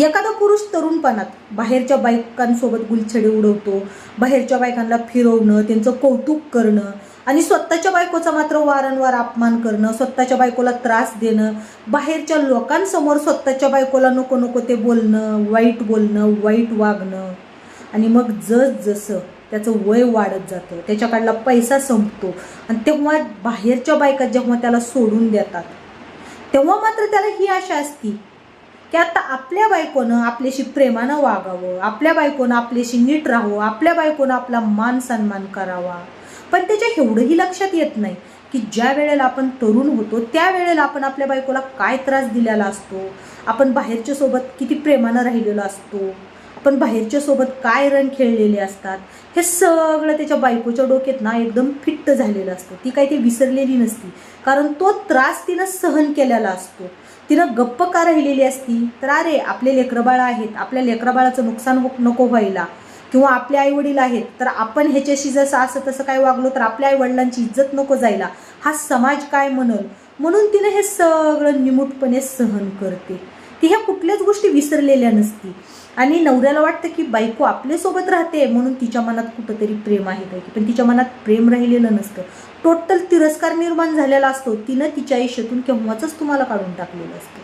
एखादा पुरुष तरुणपणात बाहेरच्या बायकांसोबत गुलछडे उडवतो बाहेरच्या बायकांना फिरवणं त्यांचं कौतुक करणं आणि स्वतःच्या बायकोचा मात्र वारंवार अपमान करणं स्वतःच्या बायकोला त्रास देणं बाहेरच्या लोकांसमोर स्वतःच्या बायकोला नको नको ते बोलणं वाईट बोलणं वाईट वागणं. आणि मग जसजसं त्याचं वय वाढत जातं त्याच्याकडला पैसा संपतो आणि तेव्हा बाहेरच्या बायका जेव्हा त्याला सोडून देतात तेव्हा मात्र त्याला ही आशा असती की आता आपल्या बायकोनं आपल्याशी प्रेमानं वागावं आपल्या बायकोनं आपल्याशी नीट राहावं आपल्या बायकोनं आपला मान सन्मान करावा. पण त्याच्या एवढंही लक्षात येत नाही की ज्या वेळेला आपण तरुण होतो त्या वेळेला आपण आपल्या बायकोला काय त्रास दिलेला असतो? आपण बाहेरच्या सोबत किती प्रेमानं राहिलेलो असतो? आपण बाहेरच्या सोबत काय रन खेळलेले असतात? हे सगळं त्याच्या बायकोच्या डोक्यात ना एकदम फिट्ट झालेलं असतं. ती काही ती विसरलेली नसती. कारण तो त्रास तिनं सहन केलेला असतो. तिनं गप्प का राहिलेली असती? तर अरे आपले लेकरबाळ आहेत. आपल्या लेकरबाळाचं नुकसान हो- नको व्हायला. किंवा आपले आईवडील आहेत. तर आपण ह्याच्याशी जसं असं तसं काय वागलो तर आपल्या आईवडिलांची इज्जत नको जायला. हा समाज काय म्हणल? म्हणून तिनं हे सगळं निमूटपणे सहन करते. ती ह्या कुठल्याच गोष्टी विसरलेल्या नसती. आणि नवऱ्याला वाटतं की बायको आपल्यासोबत राहते म्हणून तिच्या मनात कुठंतरी प्रेम आहे काय पण तिच्या मनात प्रेम राहिलेलं नसतं. टोटल तिरस्कार निर्माण झालेला असतो. तिनं तिच्या आयुष्यातून केव्हाच तुम्हाला काढून टाकलेलं असतं.